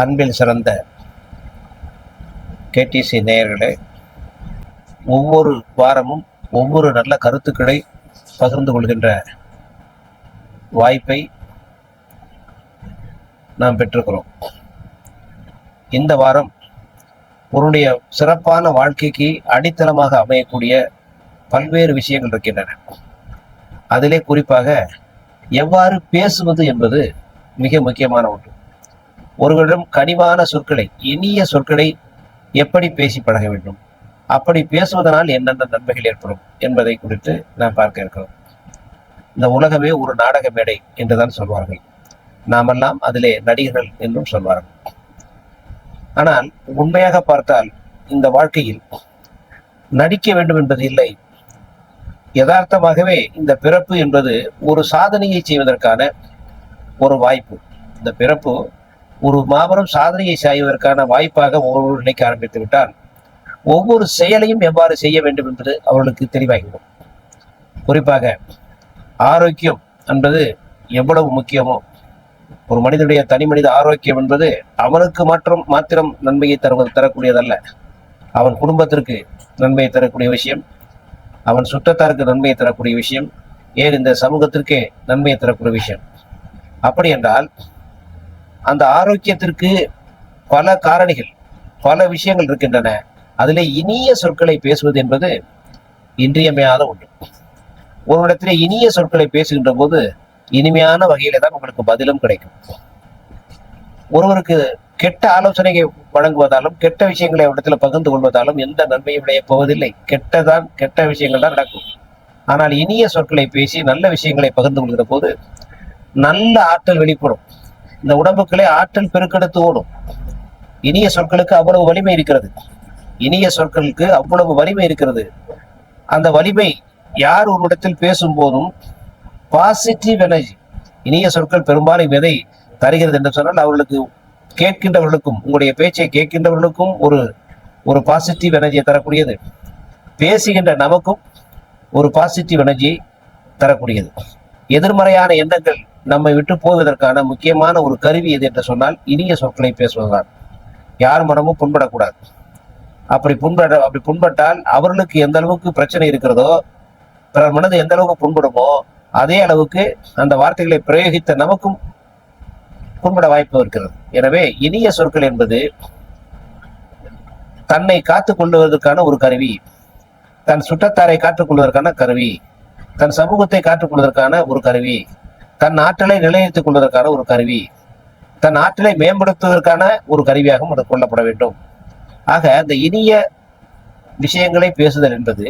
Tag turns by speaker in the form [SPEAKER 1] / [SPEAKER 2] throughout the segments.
[SPEAKER 1] அன்பில் சிறந்த கேடிசி நேயர்களே ஒவ்வொரு வாரமும் ஒவ்வொரு நல்ல கருத்துக்களை பகிர்ந்து கொள்கின்ற வாய்ப்பை நாம் பெற்றிருக்கிறோம். இந்த வாரம் உன்னுடைய சிறப்பான வாழ்க்கைக்கு அடித்தளமாக அமையக்கூடிய பல்வேறு விஷயங்கள் இருக்கின்றன. அதிலே குறிப்பாக எவ்வாறு பேசுவது என்பது மிக முக்கியமான ஒன்று. ஒருவரிடம் கனிவான சொற்களை இனிய சொற்களை எப்படி பேசி பழக வேண்டும்? அப்படி பேசுவதனால் என்னென்ன நன்மைகள் ஏற்படும் என்பதை குறித்து நாம் பார்க்க இருக்கிறோம். இந்த உலகமே ஒரு நாடக மேடை என்றுதான் சொல்வார்கள். நாமெல்லாம் அதிலே நடிகர்கள் என்றும் சொல்வார்கள். ஆனால் உண்மையாக பார்த்தால் இந்த வாழ்க்கையில் நடிக்க வேண்டும் என்பது இல்லை. யதார்த்தமாகவே இந்த பிறப்பு என்பது ஒரு சாதனையை செய்வதற்கான ஒரு வாய்ப்பு. இந்த பிறப்பு ஒரு மாபெரும் சாதனையை செய்வதற்கான வாய்ப்பாக ஒருவர் நினைக்க ஆரம்பித்து விட்டால் ஒவ்வொரு செயலையும் எவ்வாறு செய்ய வேண்டும் என்பது அவர்களுக்கு தெளிவாகிவிடும். குறிப்பாக ஆரோக்கியம் என்பது எவ்வளவு முக்கியமோ ஒரு மனிதனுடைய தனி மனித ஆரோக்கியம் என்பது அவனுக்கு மாற்றம் மாத்திரம் நன்மையை தருவது தரக்கூடியதல்ல. அவன் குடும்பத்திற்கு நன்மையை தரக்கூடிய விஷயம் அவன் சுற்றத்தாருக்கு நன்மையை தரக்கூடிய விஷயம் ஏன் இந்த சமூகத்திற்கே நன்மையை தரக்கூடிய விஷயம்? அப்படி என்றால் அந்த ஆரோக்கியத்திற்கு பல காரணிகள் பல விஷயங்கள் இருக்கின்றன. அதிலே இனிய சொற்களை பேசுவது என்பது இன்றியமையாத ஒன்று. ஒரு இடத்துல இனிய சொற்களை பேசுகின்ற போது இனிமையான வகையில தான் உங்களுக்கு பதிலும் கிடைக்கும். ஒருவருக்கு கெட்ட ஆலோசனையை வழங்குவதாலும் கெட்ட விஷயங்களை இடத்துல பகிர்ந்து கொள்வதாலும் எந்த நன்மையும் விளைய போவதில்லை. கெட்டதான் கெட்ட விஷயங்கள் தான் நடக்கும். ஆனால் இனிய சொற்களை பேசி நல்ல விஷயங்களை பகிர்ந்து கொள்கிற போது நல்ல ஆற்றல் வெளிப்படும். இந்த உடம்புக்களே ஆற்றல் பெருக்கெடுத்து ஓடும். இனிய சொற்களுக்கு அவ்வளவு வலிமை இருக்கிறது. இனிய சொற்களுக்கு அவ்வளவு வலிமை இருக்கிறது. அந்த வலிமை யார் ஒரு இடத்தில் பேசும் போதும் பாசிட்டிவ் எனர்ஜி இனிய சொற்கள் பெரும்பாலும் விதை தருகிறது என்று சொன்னால் அவர்களுக்கு கேட்கின்றவர்களுக்கும் உங்களுடைய பேச்சை கேட்கின்றவர்களுக்கும் ஒரு ஒரு பாசிட்டிவ் எனர்ஜியை தரக்கூடியது. பேசுகின்ற நமக்கும் ஒரு பாசிட்டிவ் எனர்ஜியை தரக்கூடியது. எதிர்மறையான எண்ணங்கள் நம்மை விட்டு போவதற்கான முக்கியமான ஒரு கருவி எது என்று சொன்னால் இனிய சொற்களை பேசுவதுதான். யார் மனமும் புண்படக்கூடாது. அப்படி புண்பட அப்படி புண்பட்டால் அவர்களுக்கு எந்த அளவுக்கு பிரச்சனை இருக்கிறதோ பிறர் மனது எந்த அளவுக்கு புண்படுமோ அதே அளவுக்கு அந்த வார்த்தைகளை பிரயோகித்த நமக்கும் புண்பட வாய்ப்பு இருக்கிறது. எனவே இனிய சொற்கள் என்பது தன்னை காத்துக் கொள்வதற்கான ஒரு கருவி தன் சுற்றத்தாரை காத்துக் கொள்வதற்கான கருவி தன் சமூகத்தை காத்துக் கொள்வதற்கான ஒரு கருவி தன் ஆற்றலை நிலைநிறுத்திக் கொள்வதற்கான ஒரு கருவி. தன் ஆற்றலை மேம்படுத்துவதற்கான ஒரு கருவியாகவும் அது கொள்ளப்பட வேண்டும். ஆக அந்த இனிய விஷயங்களை பேசுதல் என்பது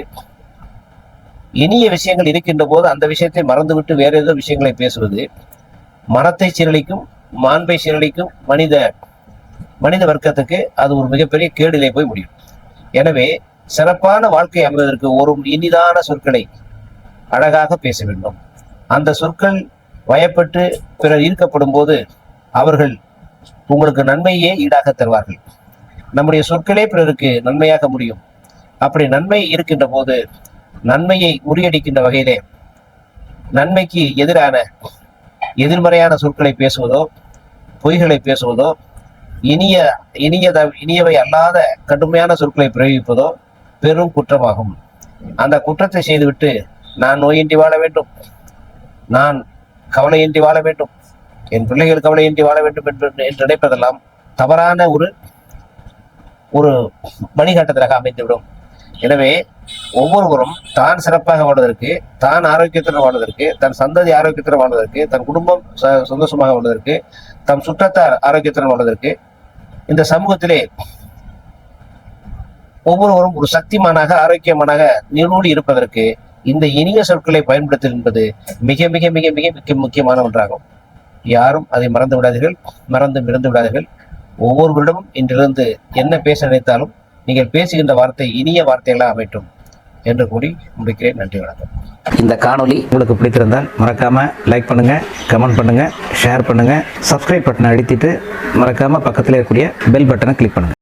[SPEAKER 1] இனிய விஷயங்கள் இருக்கின்ற போது அந்த விஷயத்தை மறந்துவிட்டு வேற ஏதோ விஷயங்களை பேசுவது மனத்தை சீரழிக்கும் மாண்பை சீரழிக்கும் மனித மனித வர்க்கத்துக்கு அது ஒரு மிகப்பெரிய கேடிலே போய் முடியும். எனவே சிறப்பான வாழ்க்கை அமைவதற்கு ஒரு இனிதான சொற்களை அழகாக பேச வேண்டும். அந்த சொற்கள் வயப்பட்டு பிறர் ஈர்க்கப்படும் போது அவர்கள் உங்களுக்கு நன்மையே ஈடாக தருவார்கள். நம்முடைய சொற்களே பிறருக்கு நன்மையாக முடியும். அப்படி நன்மை இருக்கின்ற போது நன்மையை முறியடிக்கின்ற வகையிலே நன்மைக்கு எதிரான எதிர்மறையான சொற்களை பேசுவதோ பொய்களை பேசுவதோ இனிய இனியத இனியவை அல்லாத கடுமையான சொற்களை பிரயோகிப்பதோ பெரும் குற்றமாகும். அந்த குற்றத்தை செய்துவிட்டு நான் நோயின்றி வாழ வேண்டும். நான் கவலையின்றி வாழ வேண்டும். என் பிள்ளைகள் கவலையின்றி வாழ வேண்டும் என்று என்று நினைப்பதெல்லாம் தவறான ஒரு ஒரு வழிகாட்டுதலாக அமைந்துவிடும். எனவே ஒவ்வொருவரும் தான் சிறப்பாக வாழ்வதற்கு தான் ஆரோக்கியத்துடன் வாழ்வதற்கு தன் சந்ததி ஆரோக்கியத்துடன் வாழ்வதற்கு தன் குடும்பம் ச- சந்தோஷமாக வாழ்வதற்கு தம் சுற்றத்தார் ஆரோக்கியத்துடன் வாழ்வதற்கு இந்த சமூகத்திலே ஒவ்வொருவரும் ஒரு சக்திமானாக ஆரோக்கியமானாக நீடூடி இருப்பதற்கு இந்த இனிய சொற்களை பயன்படுத்தல் என்பது மிக மிக மிக மிக மிக முக்கியமான ஒன்றாகும். யாரும் அதை மறந்து விடாதீர்கள் மறந்து மிறந்து விடாதீர்கள். ஒவ்வொருவரிடமும் இன்றிருந்து என்ன பேச நினைத்தாலும் நீங்கள் பேசுகின்ற வார்த்தை இனிய வார்த்தைகளாக அமைட்டும் என்று கூறி முடிக்கிறேன். நன்றி வணக்கம்.
[SPEAKER 2] இந்த காணொளி உங்களுக்கு பிடித்திருந்தால் மறக்காமல் லைக் பண்ணுங்கள் கமெண்ட் பண்ணுங்கள் ஷேர் பண்ணுங்கள் சப்ஸ்கிரைப் பட்டனை அழுத்திட்டு மறக்காமல் பக்கத்தில் இருக்கக்கூடிய பெல் பட்டனை கிளிக் பண்ணுங்கள்